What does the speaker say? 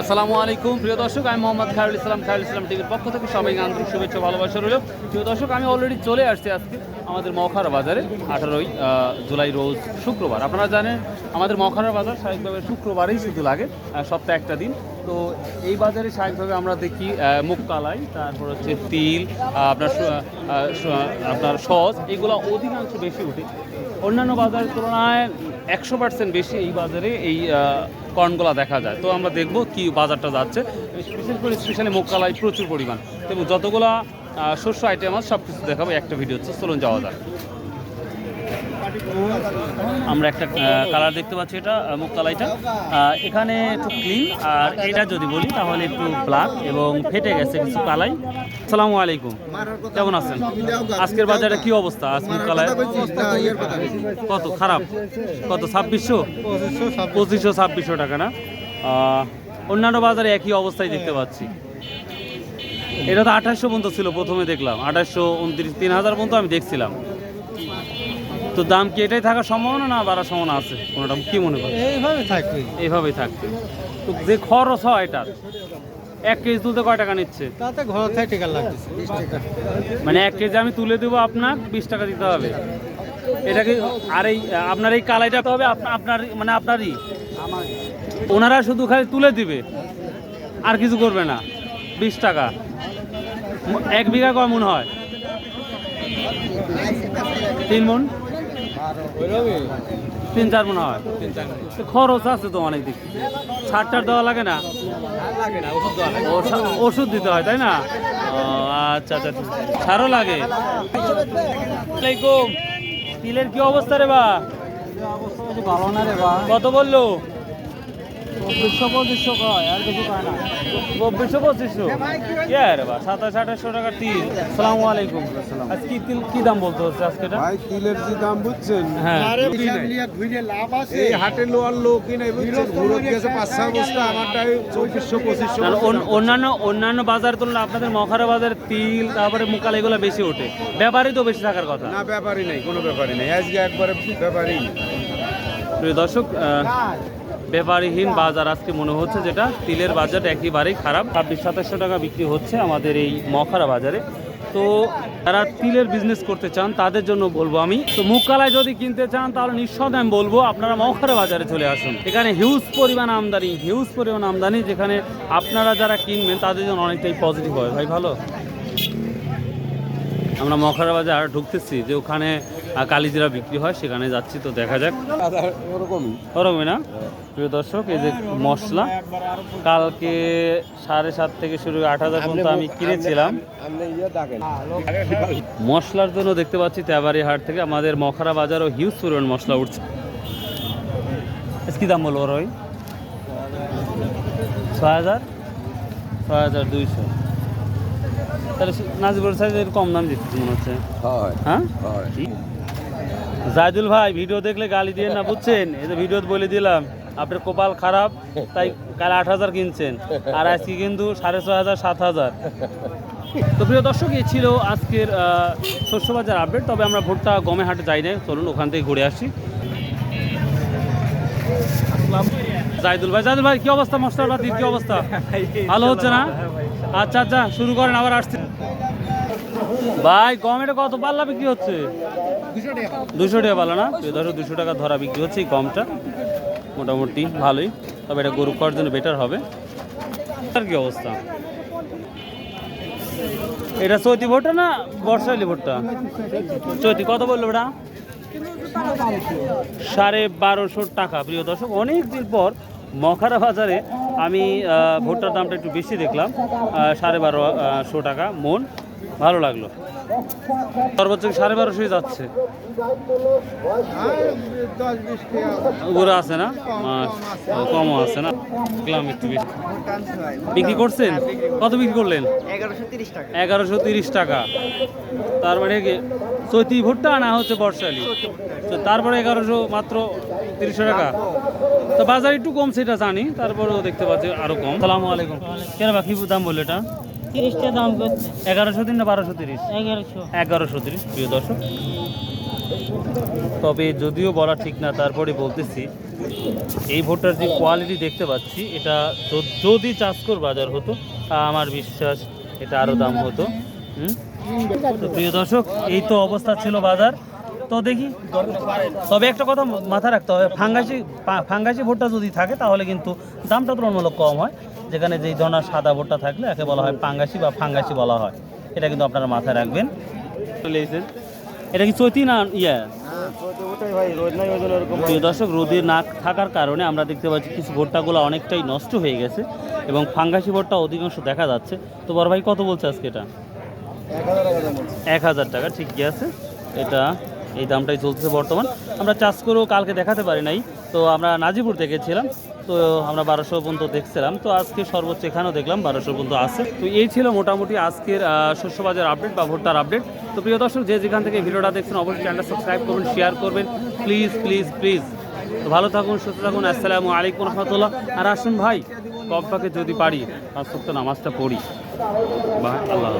আসসালামু আলাইকুম। প্রিয় দর্শক, আমি মোহাম্মদ খায়রুল ইসলাম খায়রুল ইসলাম টিভির পক্ষ থেকে সবাই আন্তরিক শুভেচ্ছা ভালোবাসা রইল। প্রিয় দর্শক, আমি অলরেডি চলে আসছি আজকে আমাদের মখারা বাজারে, আঠারোই জুলাই রোজ শুক্রবার। আপনারা জানেন, আমাদের মখারা বাজার স্বাভাবিকভাবে শুক্রবারেই শুধু লাগে সপ্তাহে একটা দিন। তো এই বাজারে স্বাভাবিকভাবে আমরা দেখি আহ, মুগ কালাই তারপর হচ্ছে তিল আপনার আপনার সস এগুলো অধিকাংশ বেশি উঠে অন্যান্য বাজারের তুলনায় একশো পার্সেন্ট বেশি এই বাজারে এই কর্নগুলা দেখা যায়। তো আমরা দেখব কি বাজারটা যাচ্ছে। বিশেষ করে স্পেশালি মোকালাই প্রচুর পরিমাণ। এবং যতগুলা শস্য আইটেম আছে সব কিছু দেখাবো। একটা ভিডিও হচ্ছে চলুন যাওয়া যাক। আমরা একটা কালার দেখতে পাচ্ছি এটা মুগ এখানে একটু ক্লিন, আর এটা যদি বলি, তাহলে একটু ব্ল্যাক এবং ফেটে গেছে কিছু কালাই। আসসালামু আলাইকুম। কেমন আছেন? আজকের বাজারে কি অবস্থা? আজ কালাই কত? খারাপ? কত? ছাব্বিশশো? পঁচিশশো, ছাব্বিশশো টাকা না? অন্যান্য বাজারে একই অবস্থায় দেখতে পাচ্ছি। এটা তো আঠাশশো পর্যন্ত ছিল, প্রথমে দেখলাম। আঠাশশো, উনত্রিশ, তিন হাজার পর্যন্ত আমি দেখছিলাম। তো দাম কি এটাই থাকার সম্ভাবনা না বাড়ার সম্ভাবনা আছে? কোনোটা কি মনে করেন? এইভাবে থাকবে। এইভাবেই থাকবে। তো যে খরচ হয় এটার এক কেজি তুলতে কয় টাকা নিচ্ছে? তাতে ঘর থেকে টিকা লাগতেছে। মানে এক কেজি আমি তুলে দেবো আপনার বিশ টাকা দিতে হবে। এটা কি আর এই আপনার এই কালাইটা তো হবে আপনার মানে আপনারই। ওনারা শুধু খালি তুলে দিবে আর কিছু করবে না। বিশ টাকা। এক বিঘা কয় মন হয়? তিন মন? তিন চার মনে হয়। খরচ আছে তো অনেক দিক। সার টার দেওয়া লাগে না? ওষা- ওষুধ দিতে হয় তাই না? ও আচ্ছা আচ্ছা সারও লাগে। আলাইকুম। তিলের কি অবস্থা রে বা। কত বলল? চব্বিশশো পঁচিশশো কয়? আর কিছু কয় না? চব্বিশশো পঁচিশশো কে রে বা সাতাশ আঠাশশো টাকার তিল। সালামু আলাইকুম আজ কি তিল কি দাম বলতে হচ্ছে আজকে ভাই তিলের যে দাম বুঝছেন? হ্যাঁ এই হাটে লোয়ার লোক নাই বুঝছেন? ঘুরত গেছে পাঁচ ছয় বস্তা আমারটা চব্বিশশো পঁচিশশো অন্যান্য অন্যান্য বাজার তুলনায় আপনাদের মখারা বাজার তিল তারপরে মুকাল এগুলো বেশি ওঠে। ব্যাপারই তো বেশি থাকার কথা। না ব্যাপারই নেই কোনো ব্যাপারই নেই। আজকে একবারে ব্যাপারই নেই। প্রিয় দর্শক ব্যাপারীহীন বাজার আজকে মনে হচ্ছে যেটা, তিলের বাজার একেবারেই খারাপ। ছাব্বিশ, সাতাশশো টাকা বিক্রি হচ্ছে আমাদের এই মখারা বাজারে। তো যারা তিলের বিজনেস করতে চান, তাদের জন্য বলব আমি, তো মুখকালায় যদি কিনতে চান, তাহলে নিঃসন্দেহে আমি বলব, আপনারা মখারা বাজারে চলে আসুন। এখানে হিউজ পরিমাণ আমদানি হিউজ পরিমাণ আমদানি, যেখানে আপনারা যারা কিনবেন, তাদের জন্য অনেকটাই পজিটিভ হয়। ভাই, ভালো? আমরা মখারা বাজার ঢুকতেছি, যে ওখানে কালিজিরা বিক্রি হয় সেখানে যাচ্ছি তো দেখা যাক। ওরকমই। না? প্রিয় দর্শক এই যে মশলা কালকে সাড়ে সাত থেকে শুরু করে আট হাজার পর্যন্ত আমি কিনেছিলাম। মশলার জন্য দেখতে পাচ্ছি তেবারি হাট থেকে আমাদের মখরা বাজারও হিউজ পরিমাণ মশলা উঠছে। কি দাম বলব রই ছয় হাজার? ছয় হাজার দুইশো। তাহলে নাজিবুর সাইজের কম দাম দিচ্ছে মনে হচ্ছে। হয় হ্যাঁ? হয়। জায়দুল ভাই ভিডিও দেখলে গালি দিয়ে না বুঝছেন? এই যে ভিডিও বলে দিলাম আপনার কপাল খারাপ তাই কাল আট হাজার কিনছেন। আর আজকে কিন্তু সাড়ে ছয় হাজার সাত হাজার। তো প্রিয় দর্শক এই ছিল আজকের শস্য বাজার আপডেট তবে আমরা ভোটটা গমে হাটে যাই না চলুন ওখান থেকে ঘুরে আসি। জাইদুল ভাই জাইদুল ভাই কি অবস্থা মশলাপাতির? কি অবস্থা? ভালো হচ্ছে না? আচ্ছা আচ্ছা শুরু করেন আবার আসছি। ভাই গম এটা কত পাল্লা বিক্রি হচ্ছে? দুশো টাকা। পালা না? ধরো দুশো টাকা ধরা বিক্রি হচ্ছে এই গমটা। মোটামুটি ভালোই। তবে এটা গরু খাওয়ার জন্য বেটার হবে। আর কি অবস্থা? এটা চৈতি ভোটটা না বর্ষালি ভোটটা? চৈতি কত বলল ওটা সাড়ে বারোশো টাকা। প্রিয় দর্শক অনেক দিন পর মখারা বাজারে আমি ভুট্টার দামটা একটু বেশি দেখলাম। সাড়ে বারোশো টাকা মন। ভালো লাগল। সর্বোচ্চ সাড়ে বারোশোই যাচ্ছে। ওরা আছে না? আহ, কমও আছে না? দেখলাম একটু বেশি। বিক্রি করছেন? কত বিক্রি করলেন? এগারোশো তিরিশ টাকা। তার মানে চৈতি ভুট্টা না হচ্ছে বর্ষালি? তো তারপরে এগারোশো মাত্র তিরিশশো টাকা। তো বাজার একটু কম সেটা জানি তারপরেও দেখতে পাচ্ছি আরও কম। সালামু আলাইকুম। কেন বা কি দাম বলল এটা? তিরিশটা দাম করছে। এগারোশো তিন না বারোশো তিরিশ? এগারোশো। এগারোশো তিরিশ প্রিয় দর্শক। তবে যদিও বলা ঠিক না তারপরে বলতেছি এই ভুট্টার যে কোয়ালিটি দেখতে পাচ্ছি এটা যদি চাষকর বাজার হতো তা আমার বিশ্বাস এটা আরও দাম হতো। তো প্রিয় দর্শক এই তো অবস্থা ছিল বাজার। তো দেখি তবে একটা কথা মাথায় রাখতে হবে ফাঙ্গাসি ফাঙ্গাসি ভোটটা যদি থাকে তাহলে কিন্তু দামটা তুলনামূলক কম হয়। যেখানে যেই ধরনের সাদা ভুট্টা থাকলে একে বলা হয় পাঙ্গাসি বা ফাঙ্গাসি বলা হয়। এটা কিন্তু আপনারা মাথায় রাখবেন। এটা কি চৈতি না ইয়া? প্রিয় দর্শক রোদের না থাকার কারণে আমরা দেখতে পাচ্ছি কিছু ভুট্টাগুলো অনেকটাই নষ্ট হয়ে গেছে এবং ফাঙ্গাসি ভুট্টা অধিকাংশ দেখা যাচ্ছে। তো বড় ভাই কত বলছে আজকে এটা? এক হাজার টাকা ঠিকই আছে? এটা এই দামটাই চলতেছে বর্তমান। আমরা চাষ করেও কালকে দেখাতে পারি নাই। তো আমরা নাজিপুর দেখেছিলাম তো আমরা বারোশো পর্যন্ত দেখছিলাম। তো আজকে সর্বোচ্চ এখানেও দেখলাম বারোশো পর্যন্ত আছে। তো এই ছিল মোটামুটি আজকের শস্য বাজার আপডেট বা ভুট্টার আপডেট তো প্রিয় দর্শক, যে যেখান থেকে ভিডিওটা দেখছেন, অবশ্যই চ্যানেলটা সাবস্ক্রাইব করবেন শেয়ার করবেন। প্লিজ প্লিজ প্লিজ তো ভালো থাকুন, সুস্থ থাকুন। আসসালামু আলাইকুম রহমতুল্লাহ। আর আসুন ভাই কব পাকে যদি পারি, পাঁচ সপ্তাহ নামাজটা পড়ি। বা আল্লাহ।